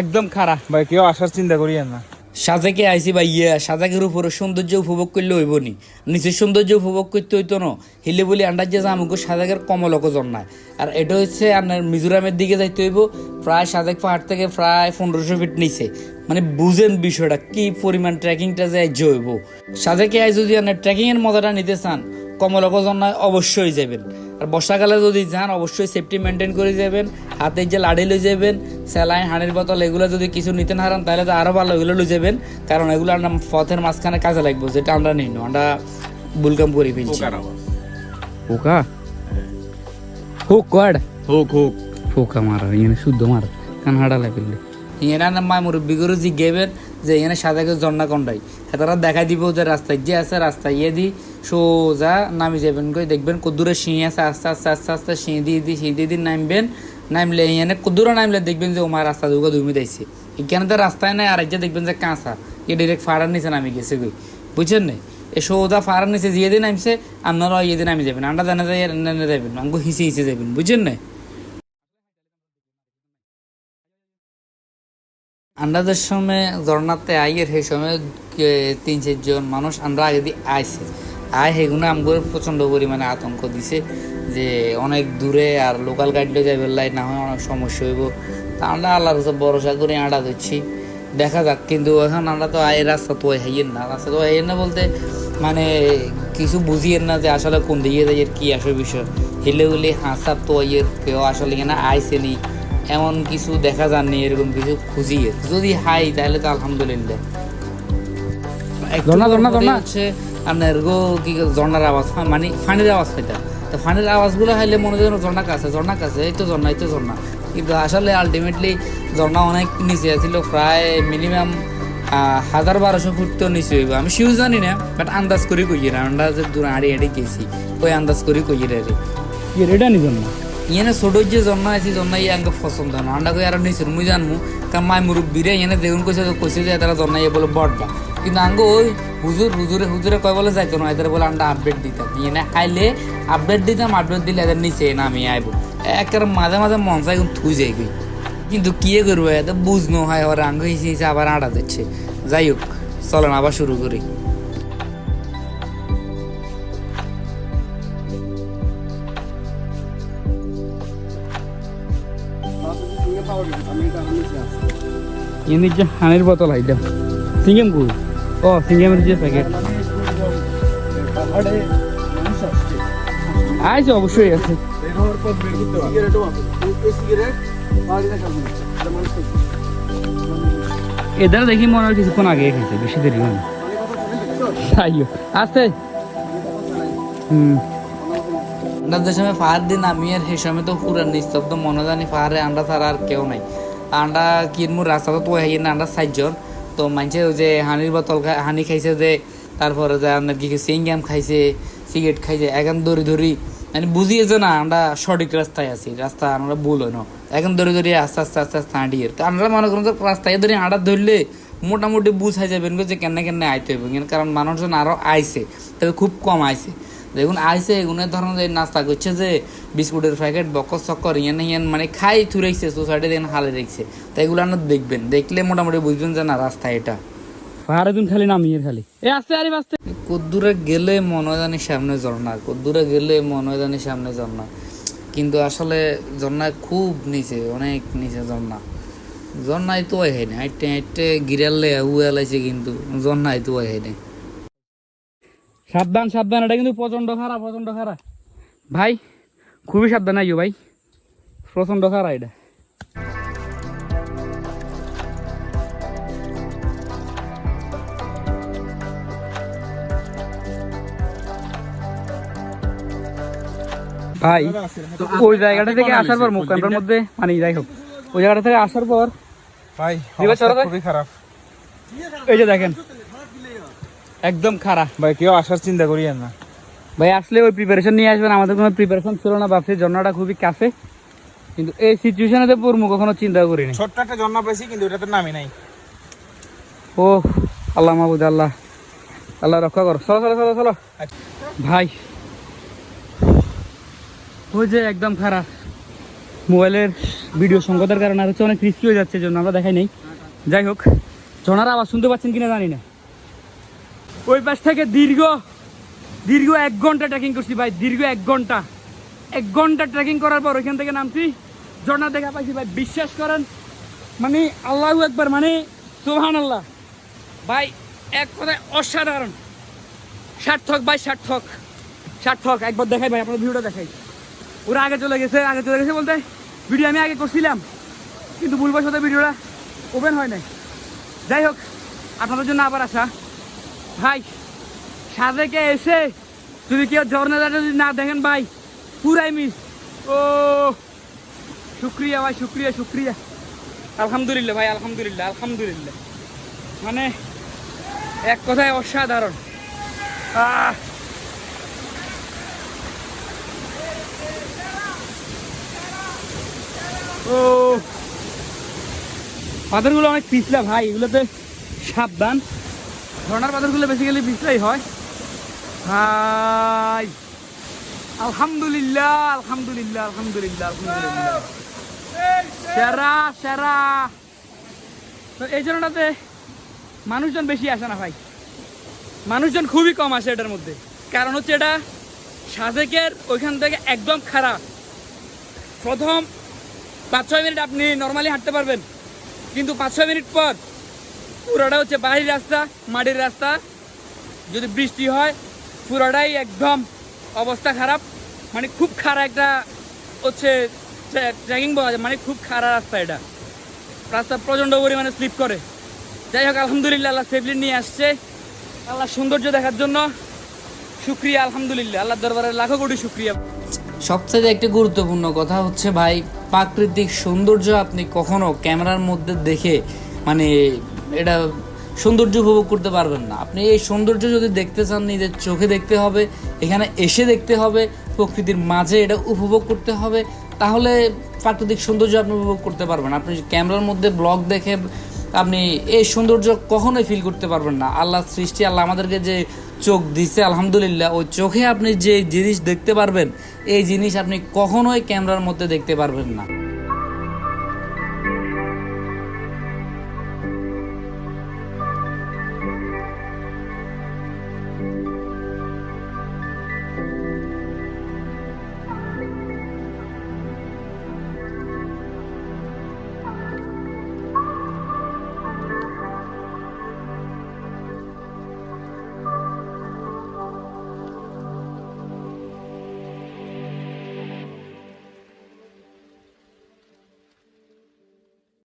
একদম খারাপ। ভাই কেউ আসার চিন্তা করিয়েন না। সাজেকে আইসি ভাই ইয়ে সাজাকের উপরে সৌন্দর্য উপভোগ করলে হইব নি। নিচের সৌন্দর্য উপভোগ করতে হইতো না হিলে বলি আন্ডার যে আমাকে সাজাকের কমলক জন্মায় আর এটা হচ্ছে আপনার মিজোরামের দিকে যাইতে হইব প্রায় সাজেক পাহাড় থেকে প্রায় পনেরোশো ফিট নিচে। মানে বুঝেন বিষয়টা কি পরিমাণ ট্রেকিংটা যে হইব। সাজেকে আই যদি আপনার ট্রেকিংয়ের মজাটা নিতে চান কমলক জন্মায় অবশ্যই যাবেন। আর বর্ষাকালে যদি যান অবশ্যই সেফটি মেনটেন করে যাবেন হাতে যে লাড়ি লই যাবেন স্যালাইন হাঁড়ির বোতল এগুলো যদি কিছু নিতে না হারান তাহলে তো আরও ভালো এগুলো লই যাবেন। কারণ এগুলো আমরা পথের মাঝখানে কাজে লাগবে যেটা আমরা নিই না আমরা বুলকাম করে ফেলছি পোকা? হোক কড হোক হোক। পোকা মারা এখানে শুদ্ধ মারা কান হাড়া লাগলে এখানে না মায় মুরব্বী করে জিজ্ঞেবেন যে এখানে সাদাকে জন্না কন্ডাই তারা দেখা দিব যে রাস্তায় যে আছে রাস্তায় ইয়ে দি সোজা নামি যাবেন কই, দেখবেন কদ্দুরে শিঁ আছে, আস্তে আস্তে আস্তে আস্তে শিঁ দিয়ে দি শিঁ দিয়ে দি নামবেন, নামলে এখানে কদ্দুরে নামলে দেখবেন যে ওমার রাস্তা দুগো দুমি দিয়েছে এখানে তো রাস্তায় নাই আর যে দেখবেন যে কাঁচা, এ ডিরেক্ট ফাড়ার নিচে নামি গেছে কই। বুঝছেন না এ সোজা ফাড়ার নিচে যে দিন নামছে আপনারা ইয়ে দিন নামি যাবেন, আন্ডা জানা যায় যাবেন আমাকে হিসে হিসে যাবেন, বুঝছেন না আন্দাজের সময় ঝর্ণাতে আইয়ের সেই সময় তিন চারজন মানুষ আমরা আগে দিয়ে আইছে। আয় সেগুলো আমাদের প্রচণ্ড পরিমাণে আতঙ্ক দিছে যে অনেক দূরে আর লোকাল গাড়িতে যাবে লাই না হয় অনেক সমস্যা হইব। তা আমরা আল্লাহর কাছে ভরসা করে আড়া দিচ্ছি। দেখা যাক কিন্তু এখন আমরা তো আয় রাস্তা তো হাইয়ের না। রাস্তা তো হাইয়ের না বলতে মানে কিছু বুঝিয়েন না যে আসলে কোন দিকে যাই কি আসল বিষয়। হেলে হলে হাসাব তো ইয়ের কেউ আসলে এখানে আইসে নি এমন কিছু দেখা যাননি এরকম কিছু খুঁজিয়ে। যদি হাই তাহলে তো আলহামদুলিল্লাহ। হচ্ছে আপনার গো কি ঝর্ণার আওয়াজ? ফা- মানে ফানির আওয়াজ পাইতা তো ফানির আওয়াজগুলো হাইলে মনে হয় ঝর্ণা কাছে ঝর্ণা কাছে, এই তো ঝর্ণা, এই তো ঝর্ণা। কিন্তু আসলে আলটিমেটলি ঝর্ণা অনেক নিচে ছিল প্রায় মিনিমাম হাজার বারোশো ফুট তো নিচে হইব। আমি শিউ জানি না বাট আন্দাজ করি কই রে আমরা যে দূর আড়ি আড়ি গেছি, ওই আন্দাজ করি কই রে। রে ইয়ে রেডা নিজন না? ইয়েনে ছোট যে জন্ম আছে জন্ম ইয়ে আঙ্কে পছন্দ না আন্ডা কই আর নিচুর মুই জানমু কারণ মাই মুরব্বীরে ইয়েনে দেখুন কইছে তো কইছে যে তারা জন্ম ইয়ে বলে বড়টা কিন্তু আঙ্গো ওই হুজুর হুজুরে হুজুরে কয় বলে যাইতো না এদের বলে আন্ডা আপডেট দিতাম ইয়েনে খাইলে আপডেট দিতাম আপডেট দিলে এদের নিচে নামি আইব একের মাঝে মাঝে মন চাই থুই যাই গই কিন্তু কি করব এত বুঝনো হয় ওর আঙ্গ হিসেবে হিসেবে আবার আড়া দিচ্ছে যাই হোক চলেন আবার শুরু করি ইয়ে নিচে হানির বোতল আইডাম সিঙ্গেম কু ও সিঙ্গেমের যে প্যাকেট আছে অবশ্যই আছে এদের দেখি মনে হয় কিছুক্ষণ আগে খেয়েছে বেশি দেরি হয়। আছে হুম আমাদের সময় ফাহার দিন আমি আর সেই সময় তো পুরা নিস্তব্ধ মনে জানি ফাহারে আন্ডা ছাড়া আর কেউ নাই আন্ডা কিনমুর রাস্তা তো হাই না আন্ডা চারজন তো মানছে যে হানির বোতল হানি খাইছে যে, তারপরে যে আপনার কি সিঙ্গাম খাইছে সিগারেট খাইছে এখন ধরি ধরি মানে বুঝিয়েছে না আমরা সঠিক রাস্তায় আছি রাস্তা আমরা ভুল হয় না। এখন ধরে ধরে আস্তে আস্তে আস্তে আস্তে হাঁটিয়ে তো আমরা মনে করুন রাস্তায় ধরে হাঁটা ধরলে মোটামুটি বুঝাই যাবেন যে কেন কেন আইতে হবে কারণ মানুষজন আরও আইছে, তবে খুব কম আইছে। দেখুন আইসে এগুলো ধরনের নাস্তা করছে যে বিস্কুটের প্যাকেট বকর চক্কর ইয়ান ইয়ান মানে খাই থুরাইছে সোসাইটি দেখেন হালে দেখছে। তো এগুলো আপনার দেখবেন দেখলে মোটামুটি বুঝবেন যে না রাস্তা এটা। তুমি খালি নামিয়ে খালি। এ আস্তে আরে আস্তে। কদ্দূরে গেলে মনে হয় জানি সামনে ঝর্ণা কদ্দূরে গেলে মনে হয় জানি সামনে ঝর্ণা। কিন্তু আসলে ঝর্ণায় খুব নিচে অনেক নিচে ঝর্ণা। ঝর্ণায় তো হয় না হাইটে হাইটে গিরালে উয়ালাইছে কিন্তু ঝর্ণায় তো হয় না। সাবধান সাবধান এটা কিন্তু প্রচণ্ড খারাপ প্রচণ্ড খারাপ। ভাই খুবই সাবধান আইও ভাই। প্রচণ্ড খারাপ এটা। ভাই ওই জায়গাটা থেকে আসার পর মুখ কান্ডার মধ্যে মানে যাই হোক। ওই জায়গাটা থেকে আসার পর ভাই ভাই। খুবই খারাপ। এই যে দেখেন একদম খারাপ। ভাই কেউ আসার চিন্তা করিয়েন না। ভাই আসলে ওই প্রিপারেশন নিয়ে আসবেন আমাদের কোনো প্রিপারেশন ছিল না ভাবছি ঝর্ণাটা খুবই কাছে। কিন্তু এই সিচুয়েশনে তো পড়ব কখনো চিন্তা করিনি। ছোট্ট একটা জন্না পাইছি কিন্তু ওটাতে নামি নাই। ও আল্লাহ মাহবুদ আল্লাহ। আল্লাহ রক্ষা করো। চলো চলো চলো চলো। ভাই ওই যে একদম খারাপ। মোবাইলের ভিডিও সংকটের কারণে আর হচ্ছে অনেক রিস্কি হয়ে যাচ্ছে জন্য আমরা দেখাই নেই। যাই হোক ঝর্ণার আওয়াজ শুনতে পাচ্ছেন কিনা জানি না। ওই পাশ থেকে দীর্ঘ দীর্ঘ এক ঘণ্টা ট্রেকিং করছি ভাই, দীর্ঘ এক ঘণ্টা। এক ঘণ্টা ট্রেকিং করার পর ওইখান থেকে নামছি। ঝর্ণা দেখা পাইছি ভাই, বিশ্বাস করেন মানে আল্লাহ একবার মানে সোহান আল্লাহ ভাই, এক কথায় অসাধারণ। সার্থক ভাই, সার্থক। সার্থক, একবার দেখাই ভাই, আপনার ভিডিওটা দেখাই। ওরা আগে চলে গেছে, আগে চলে গেছে বলতে ভিডিও আমি আগে করছিলাম, কিন্তু ভুলবার সাথে ভিডিওটা ওপেন হয় নাই। যাই হোক, আপনাদের জন্য আবার আসা ভাই সাদেকে এসে? যদি কেউ ঝর্ণাটা যদি না দেখেন ভাই, পুরাই মিস ও, শুক্রিয়া ভাই, শুক্রিয়া শুক্রিয়া। আলহামদুলিল্লাহ ভাই, আলহামদুলিল্লাহ আলহামদুলিল্লাহ। মানে এক কথায় অসাধারণ। আহ। ও। পাথরগুলো অনেক পিছলা ভাই, এগুলোতে সাবধান। ঝর্ণার পাথরগুলো বেসিক্যালি পিছলাই হয়। ভাই আলহামদুলিল্লাহ আলহামদুলিল্লাহ আলহামদুলিল্লাহ আলহামদুলিল্লাহ। সেরা সেরা। তো এই জন্যটাতে মানুষজন বেশি আসে না ভাই। মানুষজন খুবই কম আসে এটার মধ্যে। কারণ হচ্ছে এটা সাজেকের ওইখান থেকে একদম খারাপ প্রথম পাঁচ ছয় মিনিট আপনি নর্মালি হাঁটতে পারবেন। কিন্তু পাঁচ ছয় মিনিট পর পুরোটা হচ্ছে বাড়ির রাস্তা, মাটির রাস্তা। যদি বৃষ্টি হয়, পুরোটাই একদম অবস্থা খারাপ। মানে খুব খারাপ একটা হচ্ছে ট্রেকিং বলা যায় মানে খুব খারাপ রাস্তা এটা। রাস্তা প্রচণ্ড পরিমাণে স্লিপ করে। যাই হোক, আলহামদুলিল্লাহ, আল্লাহ সেফলি নিয়ে আসছে। আল্লাহ সৌন্দর্য দেখার জন্য। শুক্রিয়া, আলহামদুলিল্লাহ। আল্লাহ দরবারে লাখো কোটি শুক্রিয়া। সবচেয়ে একটি গুরুত্বপূর্ণ কথা হচ্ছে, ভাই, প্রাকৃতিক সৌন্দর্য আপনি কখনো ক্যামেরার মধ্যে দেখে মানে এটা সৌন্দর্য উপভোগ করতে পারবেন না। আপনি এই সৌন্দর্য যদি দেখতে চান, নিজের চোখে দেখতে হবে, এখানে এসে দেখতে হবে, প্রকৃতির মাঝে এটা উপভোগ করতে হবে, তাহলে প্রাকৃতিক সৌন্দর্য আপনি উপভোগ করতে পারবেন আপনি ক্যামেরার মধ্যে ব্লগ দেখে আপনি এই সৌন্দর্য কখনোই ফিল করতে পারবেন না। আল্লাহ সৃষ্টি, আল্লাহ আমাদেরকে যে চোখ দিচ্ছে আলহামদুলিল্লাহ, ওই চোখে আপনি যে জিনিস দেখতে পারবেন, এই জিনিস আপনি কখনোই ক্যামেরার মধ্যে দেখতে পারবেন না।